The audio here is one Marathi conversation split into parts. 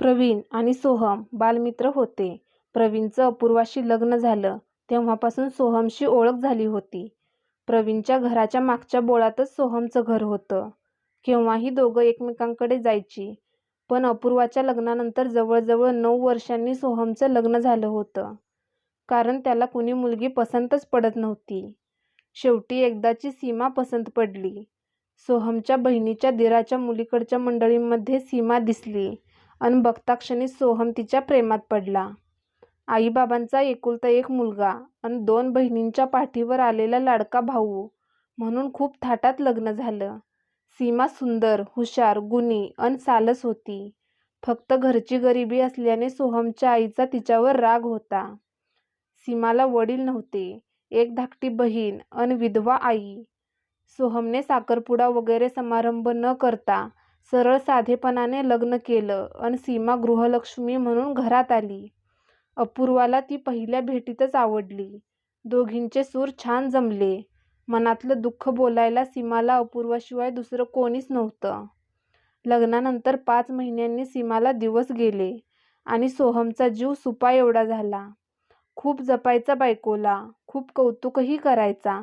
प्रवीण आणि सोहम बालमित्र होते. प्रवीणचं अपूर्वाशी लग्न झालं तेव्हापासून सोहमशी ओळख झाली होती. प्रवीणच्या घराच्या मागच्या बोळातच सोहमचं घर होतं. केव्हाही दोघं एकमेकांकडे जायची. पण अपूर्वाच्या लग्नानंतर जवळजवळ नऊ वर्षांनी सोहमचं लग्न झालं होतं. कारण त्याला कुणी मुलगी पसंतच पडत नव्हती. शेवटी एकदाची सीमा पसंत पडली. सोहमच्या बहिणीच्या दिराच्या मुलीकडच्या मंडळींमध्ये सीमा दिसली अन बघताक्षणी सोहम तिच्या प्रेमात पडला. आईबाबांचा एकुलता एक मुलगा अन दोन बहिणींच्या पाठीवर आलेला लाडका भाऊ म्हणून खूप थाटात लग्न झालं. सीमा सुंदर, हुशार, गुणी अन सालस होती. फक्त घरची गरिबी असल्याने सोहमच्या आईचा तिच्यावर राग होता. सीमाला वडील नव्हते. एक धाकटी बहीण अन विधवा आई. सोहमने साखरपुडा वगैरे समारंभ न करता सरळ साधेपणाने लग्न केलं अन सीमा गृहलक्ष्मी म्हणून घरात आली. अपूर्वाला ती पहिल्या भेटीतच आवडली. दोघींचे सूर छान जमले. मनातलं दुःख बोलायला सीमाला अपूर्वाशिवाय दुसरं कोणीच नव्हतं. लग्नानंतर पाच महिन्यांनी सीमाला दिवस गेले आणि सोहमचा जीव सुपाएवढा झाला. खूप जपायचा बायकोला, खूप कौतुकही करायचा.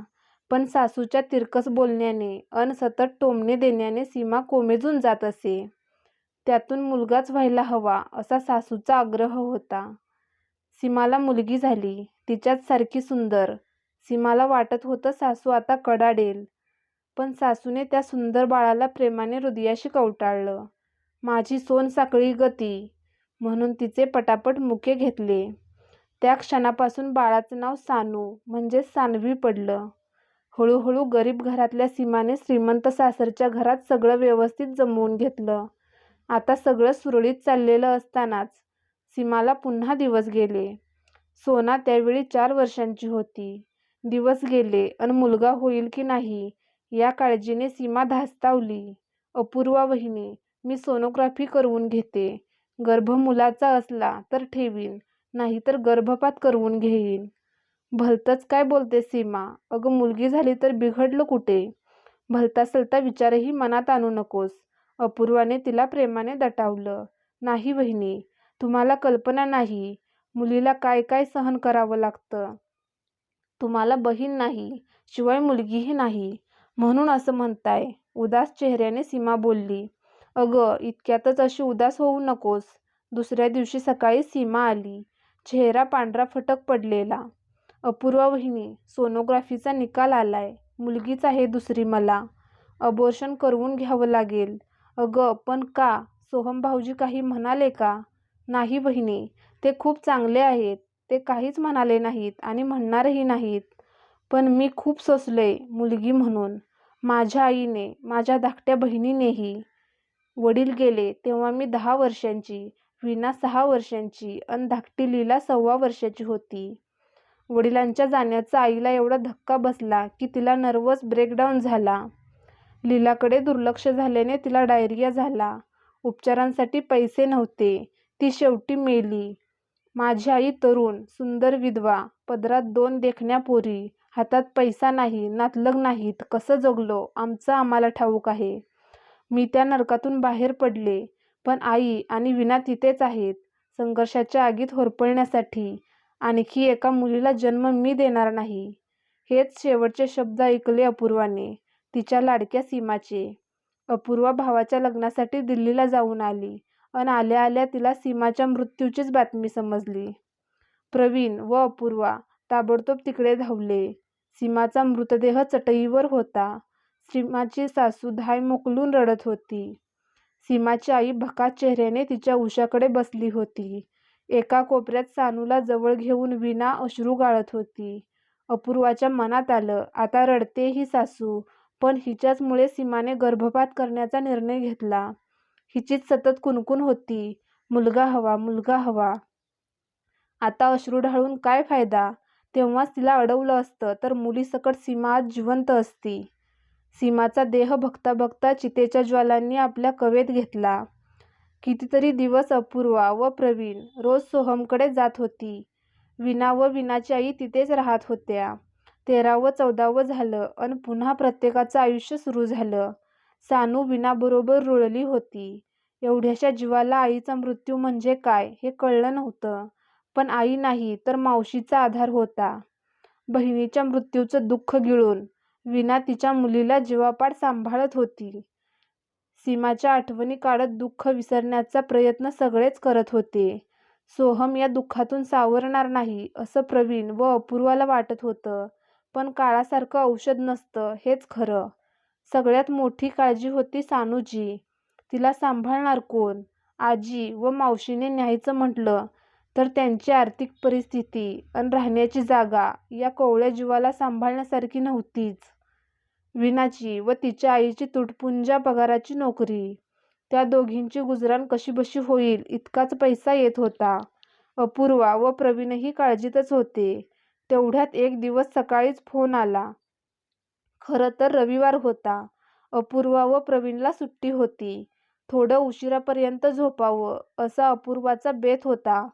पण सासूच्या तिरकस बोलण्याने अन सतत टोमणे देण्याने सीमा कोमेजून जात असे. त्यातून मुलगाच व्हायला हवा असा सासूचा आग्रह होता. सीमाला मुलगी झाली. तिच्याच सारखी सुंदर. सीमाला वाटत होतं सासू आता कडाडेल. पण सासूने त्या सुंदर बाळाला प्रेमाने हृदयाशी कवटाळलं. माझी सोनसाखळी ग गती म्हणून तिचे पटापट मुके घेतले. त्या क्षणापासून बाळाचं नाव सानू म्हणजेच सानवी पडलं. हळूहळू गरीब घरातल्या सीमाने श्रीमंत सासरच्या घरात सगळं व्यवस्थित जमवून घेतलं. आता सगळं सुरळीत चाललेलं असतानाच सीमाला पुन्हा दिवस गेले. सोना त्यावेळी चार वर्षांची होती. दिवस गेले अन मुलगा होईल की नाही या काळजीने सीमा धास्तावली. अपूर्वा वहिनी, मी सोनोग्राफी करवून घेते. गर्भ मुलाचा असला तर ठेवीन, नाहीतर गर्भपात करवून घेईन. भलतंच काय बोलते सीमा, अगं मुलगी झाली तर बिघडलं कुठे? भलतासलता विचारही मनात आणू नकोस. अपूर्वाने तिला प्रेमाने दटावलं. नाही वहिनी, तुम्हाला कल्पना नाही मुलीला काय काय सहन करावं लागतं. तुम्हाला बहीण नाही, शिवाय मुलगीही नाही, म्हणून असं म्हणताय. उदास चेहऱ्याने सीमा बोलली. अगं इतक्यातच अशी उदास होऊ नकोस. दुसऱ्या दिवशी सकाळी सीमा आली. चेहरा पांढरा फटक पडलेला. अपूर्वा वहिनी, सोनोग्राफीचा निकाल आलाय. मुलगीच आहे दुसरी मला. अबोर्शन करवून घ्यावं लागेल. अगं पण का, सोहम भाऊजी काही म्हणाले का? नाही बहिणी ते खूप चांगले आहेत. ते काहीच म्हणाले नाहीत आणि म्हणणारही नाहीत. पण मी खूप सोसलोय मुलगी म्हणून. माझ्या आईने, माझ्या धाकट्या बहिणीनेही. वडील गेले तेव्हा मी दहा वर्षांची, विना सहा वर्षांची अन धाकटी लीला सव्वा वर्षाची होती. वडिलांच्या जाण्याचा आईला एवढा धक्का बसला की तिला नर्वस ब्रेकडाऊन झाला. लीलाकडे दुर्लक्ष झाल्याने तिला डायरिया झाला. उपचारांसाठी पैसे नव्हते. ती शेवटी मेली. माझी आई तरुण, सुंदर विधवा, पदरात दोन देखण्या पोरी, हातात पैसा नाही, नातलग नाहीत. कसं जगलो आमचं आम्हाला ठाऊक आहे. मी त्या नरकातून बाहेर पडले, पण आई आणि विना तिथेच आहेत, संघर्षाच्या आगीत होरपळण्यासाठी. आणखी एका मुलीला जन्म मी देणार नाही. हेच शेवटचे शब्द ऐकले अपूर्वाने, तिच्या लाडक्या सीमाचे. अपूर्वा भावाच्या लग्नासाठी दिल्लीला जाऊन आली अन आल्या आल्या तिला सीमाच्या मृत्यूचीच बातमी समजली. प्रवीण व अपूर्वा ताबडतोब तिकडे धावले. सीमाचा मृतदेह चटईवर होता. सीमाची सासू धाय मोकलून रडत होती. सीमाची आई भकात चेहऱ्याने तिच्या उशाकडे बसली होती. एका कोपऱ्यात सानूला जवळ घेऊन वीणा अश्रू गाळत होती. अपूर्वाच्या मनात आलं, आता रडतेय ही सासू, पण हिच्याचमुळे सीमाने गर्भपात करण्याचा निर्णय घेतला. हिचीच सतत कुणकुण होती, मुलगा हवा, मुलगा हवा. आता अश्रू ढाळून काय फायदा? तेव्हाच तिला अडवलं असतं तर मुलीसकट सीमा आज जिवंत असती. सीमाचा देह बघता बघता चितेच्या ज्वालांनी आपल्या कवेत घेतला. कितीतरी दिवस अपूर्वा व प्रवीण रोज सोहमकडे जात होती. विना व विनाची आई तिथेच राहत होत्या. तेरावं चौदावं झालं अन पुन्हा प्रत्येकाचं आयुष्य सुरू झालं. सानू विनाबरोबर रुळली होती. एवढ्याशा जीवाला आईचा मृत्यू म्हणजे काय हे कळलं नव्हतं पण आई नाही तर मावशीचा आधार होता बहिणीच्या मृत्यूचं दुःख गिळून विना तिच्या मुलीला जीवापाड सांभाळत होती सीमाच्या आठवणी काढत दुःख विसरण्याचा प्रयत्न सगळेच करत होते. सोहम या दुःखातून सावरणार नाही असं प्रवीण व अपूर्वाला वाटत होतं. पण काळासारखं औषध नसतं हेच खरं. सगळ्यात मोठी काळजी होती सानूजी. तिला सांभाळणार कोण? आजी व मावशीने न्यायचं म्हटलं तर त्यांची आर्थिक परिस्थिती अन राहण्याची जागा या कोवळ्या जीवाला सांभाळण्यासारखी नव्हतीच. विनाची व तिच्या आईची तुटपुंजा पगाराची नोकरी. त्या दोघींची गुजराण कशीबशी होईल इतकाच पैसा येत होता. अपूर्वा व प्रवीणही काळजीतच होते. तेवढ्यात एक दिवस सकाळीच फोन आला. खरं तर रविवार होता. अपूर्वा व प्रवीणला सुट्टी होती. थोडं उशिरापर्यंत झोपावं असा अपूर्वाचा बेत होता.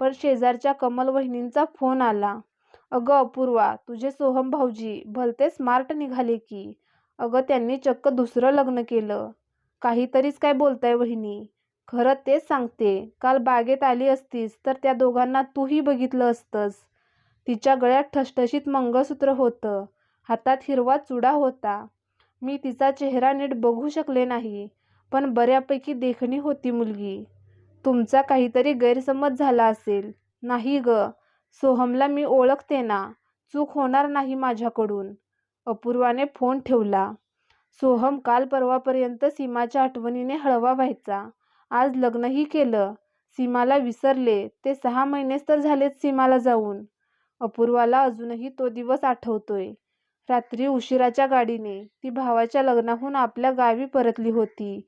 पण शेजारच्या कमल वहिनींचा फोन आला. अगं अपूर्वा तुझे सोहम भाऊजी भलते स्मार्ट निघाले की. अगं त्यांनी चक्क दुसरं लग्न केलं. काहीतरीच काय बोलताय वहिनी? खरं तेच सांगते. काल बागेत आली असतीस तर त्या दोघांना तूही बघितलं असतंस. तिच्या गळ्यात ठसठशीत मंगळसूत्र होतं. हातात हिरवा चुडा होता. मी तिचा चेहरा नीट बघू शकले नाही पण बऱ्यापैकी देखणी होती मुलगी. तुमचा काहीतरी गैरसमज झाला असेल. नाही ग. सोहमला मी ओळखते ना चूक होणार नाही माझ्याकडून. अपूर्वाने फोन ठेवला. सोहम काल परवापर्यंत सीमाच्या आठवणीने हळवा व्हायचा. आज लग्नही केलं. सीमाला विसरले. ते सहा महिनेच तर झालेच सीमाला जाऊन. अपूर्वाला अजूनही तो दिवस आठवतोय. रात्री उशिराच्या गाडीने ती भावाच्या लग्नाहून आपल्या गावी परतली होती.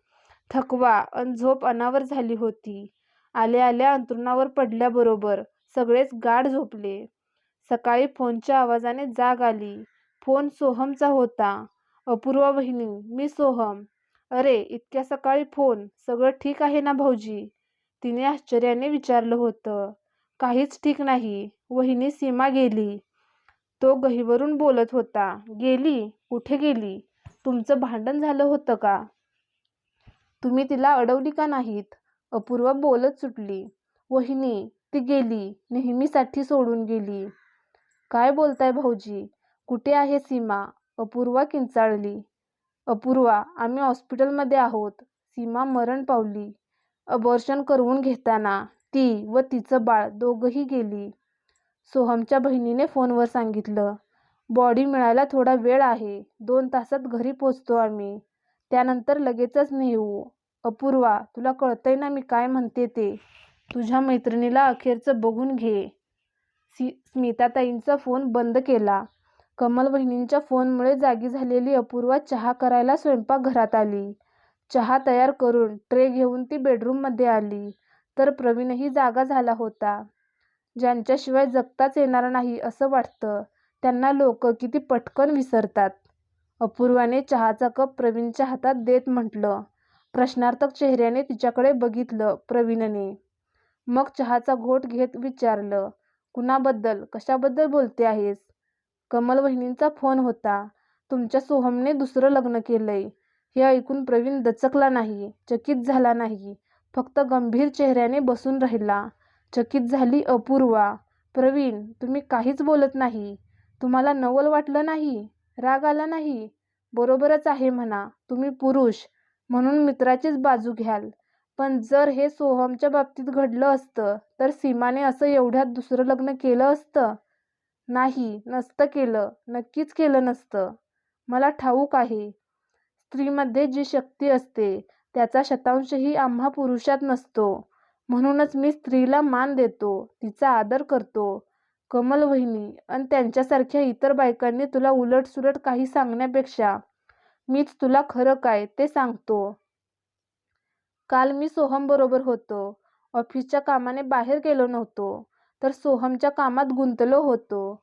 थकवा अन झोप अनावर झाली होती. आल्या आल्या अंतरुणावर पडल्याबरोबर सगळेच गाढ झोपले. सकाळी फोनच्या आवाजाने जाग आली. फोन सोहमचा होता. अपूर्वा बहिणी मी सोहम. अरे इतक्या सकाळी फोन. सगळं ठीक आहे ना भाऊजी? तिने आश्चर्याने विचारलं होतं. काहीच ठीक नाही. वहिनी सीमा गेली. तो गहीवरून बोलत होता. गेली? कुठे गेली? तुमचं भांडण झालं होतं का? तुम्ही तिला अडवली का नाहीत? अपूर्वा बोलत सुटली. वहिनी ती गेली नेहमीसाठी सोडून गेली. काय बोलताय भाऊजी? कुठे आहे सीमा? अपूर्वा किंचाळली. अपूर्वा आम्ही हॉस्पिटलमध्ये आहोत. सीमा मरण पावली. अबॉर्शन करवून घेताना ती व तिचं बाळ दोघंही गेली. सोहमच्या बहिणीने फोनवर सांगितलं बॉडी मिळायला थोडा वेळ आहे. दोन तासात घरी पोचतो आम्ही. त्यानंतर लगेचच नेऊ. अपूर्वा तुला कळतंय ना मी काय म्हणते ते? तुझ्या मैत्रिणीला अखेरचं बघून घे. सी स्मिताताईंचा फोन बंद केला. कमल बहिणींच्या फोनमुळे जागी झालेली अपूर्वा चहा करायला स्वयंपाकघरात आली. चहा तयार करून ट्रे घेऊन ती बेडरूममध्ये आली. तर प्रवीणही जागा झाला होता. ज्यांच्याशिवाय जगताच येणार नाही असं वाटतं. त्यांना लोक किती पटकन विसरतात. अपूर्वाने चहाचा कप प्रवीणच्या हातात देत म्हटलं. प्रश्नार्थक चेहऱ्याने तिच्याकडे बघितलं प्रवीणने. मग चहाचा घोट घेत विचारलं कुणाबद्दल? कशाबद्दल बोलते आहेस? कमल वहिनींचा फोन होता तुमच्या सोहमने दुसरं लग्न केलंय. हे ऐकून प्रवीण दचकला नाही चकित झाला नाही. फक्त गंभीर चेहऱ्याने बसून राहिला. चकित झाली अपूर्वा. प्रवीण तुम्ही काहीच बोलत नाही. तुम्हाला नवल वाटलं नाही? राग आला नाही? बरोबरच आहे म्हणा. तुम्ही पुरुष. म्हणून मित्राचीच बाजू घ्याल. पण जर हे सोहमच्या बाबतीत घडलं असतं तर सीमाने असं एवढ्यात दुसरं लग्न केलं असतं? नाही नसतं केलं. नक्कीच केलं नसतं. मला ठाऊक आहे. स्त्रीमध्ये जी शक्ती असते त्याचा शतांशही आम्हा पुरुषात नसतो. म्हणूनच मी स्त्रीला मान देतो तिचा आदर करतो. कमल वहिनी आणि त्यांच्यासारख्या इतर बायकांनी तुला उलटसुलट काही सांगण्यापेक्षा मीच तुला खरं काय ते सांगतो. काल मी सोहमबरोबर होतो. ऑफिसच्या कामाने बाहेर गेलो नव्हतो तर सोहमच्या कामात गुंतलो होतो.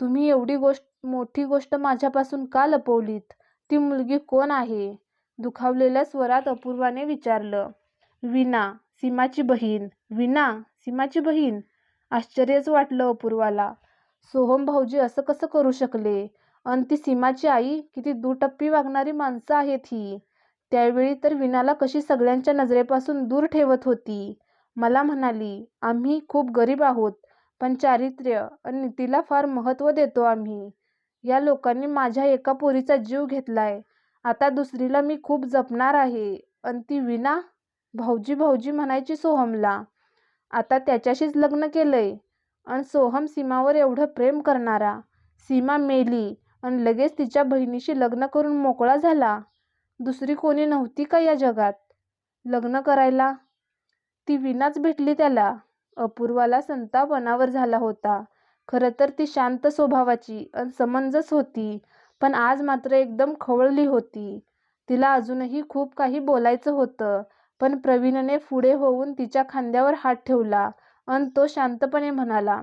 तुम्ही एवढी गोष्ट मोठी गोष्ट माझ्यापासून का लपवलीत? ती मुलगी कोण आहे? दुखावलेल्या स्वरात अपूर्वाने विचारलं. विना सीमाची बहीण. विना सीमाची बहीण? आश्चर्यच वाटलं अपूर्वाला. सोहम भाऊजी असं कसं करू शकले? अन ती सीमाची आई किती दुटप्पी वागणारी माणसं आहेत ही. त्यावेळी तर वीणाला कशी सगळ्यांच्या नजरेपासून दूर ठेवत होती. मला म्हणाली आम्ही खूप गरीब आहोत पण चारित्र्य आणि नीतीला फार महत्त्व देतो आम्ही. या लोकांनी माझ्या एका पोरीचा जीव घेतलाय. आता दुसरीला मी खूप जपणार आहे. आणि ती विना भाऊजी भाऊजी म्हणायची सोहमला. आता त्याच्याशीच लग्न केलंय. अन सोहम सीमावर एवढं प्रेम करणारा. सीमा मेली. आणि लगेच तिच्या बहिणीशी लग्न करून मोकळा झाला. दुसरी कोणी नव्हती का या जगात? लग्न करायला? ती विनाच भेटली त्याला. अपूर्वाला संताप अनावर झाला होता. खरं तर ती शांत स्वभावाची अन समंजस होती पण आज मात्र एकदम खवळली होती. तिला अजूनही खूप काही बोलायचं होतं पण प्रवीणने पुढे होऊन तिच्या खांद्यावर हात ठेवला अन तो शांतपणे म्हणाला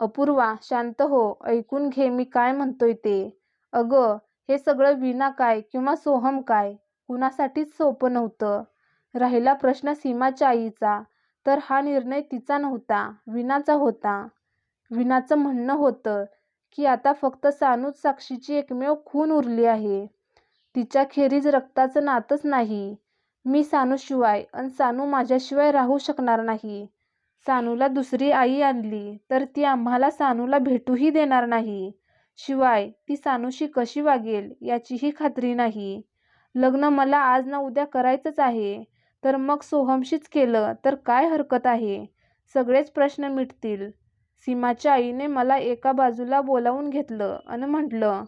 अपूर्वा शांत हो ऐकून घे मी काय म्हणतोय ते. अगं हे सगळं विना काय किंवा सोहम काय? कुणासाठीच सोपं नव्हतं. राहिला प्रश्न सीमाच्या आईचा. तर हा निर्णय तिचा नव्हता विनाचा होता. विनाचं म्हणणं होतं की आता फक्त सानूच साक्षीची एकमेव खून उरली आहे. तिच्याखेरीज रक्ताचं नातच नाही. मी सानूशिवाय अन सानू माझ्याशिवाय राहू शकणार नाही. सानूला दुसरी आई आणली तर ती आम्हाला सानूला भेटूही देणार नाही. शिवाय ती सानूशी कशी वागेल याचीही खात्री नाही. लग्न मला आज ना उद्या करायचंच आहे. तर मग सोहमशीच केलं तर काय हरकत आहे? सगळेच प्रश्न मिटतील. सीमाच्या आईने मला एका बाजूला बोलावून घेतलं आणि म्हटलं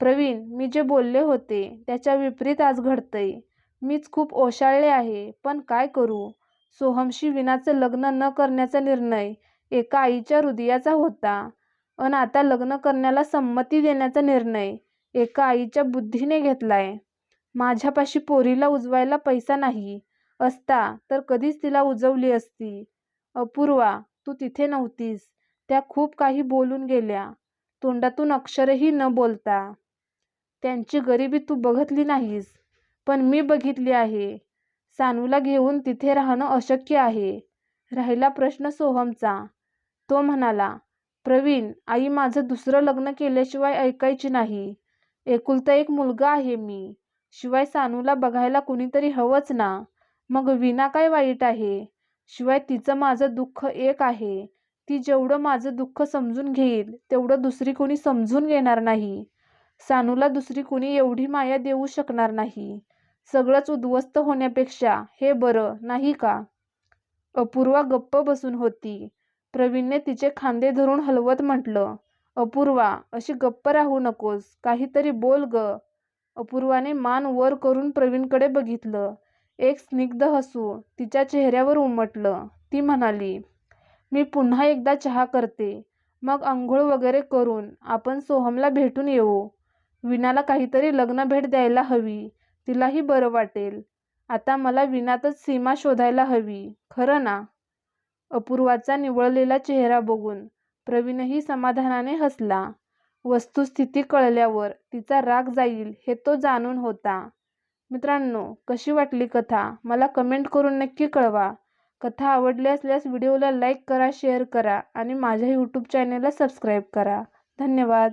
प्रवीण मी जे बोलले होते त्याच्या विपरीत आज घडतंय. मीच खूप ओशाळले आहे पण काय करू? सोहमशी विनाचं लग्न न करण्याचा निर्णय एका आईच्या हृदयाचा होता. अन आता लग्न करण्याला संमती देण्याचा निर्णय एका आईच्या बुद्धीने घेतलाय. माझ्यापाशी पोरीला उजवायला पैसा नाही. असता तर कधीच तिला उजवली असती. अपूर्वा तू तिथे नव्हतीस. त्या खूप काही बोलून गेल्या. तोंडातून अक्षरही न बोलता. त्यांची गरिबी तू बघितली नाहीस पण मी बघितली आहे. सानूला घेऊन तिथे राहणं अशक्य आहे. राहिला प्रश्न सोहमचा. तो म्हणाला प्रवीण आई माझं दुसरं लग्न केल्याशिवाय ऐकायची नाही. एकुलता एक मुलगा आहे मी. शिवाय सानूला बघायला कुणीतरी हवंच ना. मग विना काय वाईट आहे? शिवाय तिचं माझं दुःख एक आहे. ती जेवढं माझं दुःख समजून घेईल तेवढं दुसरी कोणी समजून घेणार नाही. सानूला दुसरी कोणी एवढी माया देऊ शकणार नाही. सगळंच उद्ध्वस्त होण्यापेक्षा हे बरं नाही का? अपूर्वा गप्प बसून होती. प्रवीणने तिचे खांदे धरून हलवत म्हटलं अपूर्वा अशी गप्प राहू नकोस काहीतरी बोल ग. अपूर्वाने मान वर करून प्रवीणकडे बघितलं. एक स्निग्ध हसू तिच्या चेहऱ्यावर उमटलं. ती म्हणाली मी पुन्हा एकदा चहा करते. मग आंघोळ वगैरे करून आपण सोहमला भेटून येऊ. विनाला काहीतरी लग्न भेट द्यायला हवी. तिलाही बरं वाटेल. आता मला विनातच सीमा शोधायला हवी. खरं ना? अपूर्वाचा निवळलेला चेहरा बघून प्रवीणही समाधानाने हसला. वस्तुस्थिती कळल्यावर तिचा राग जाईल हे तो जाणून होता. मित्रांनो कशी वाटली कथा? मला कमेंट करून नक्की कळवा. कथा आवडली असल्यास व्हिडिओला लाईक करा शेअर करा आणि माझ्या यूट्यूब चॅनेलला सबस्क्राईब करा. धन्यवाद.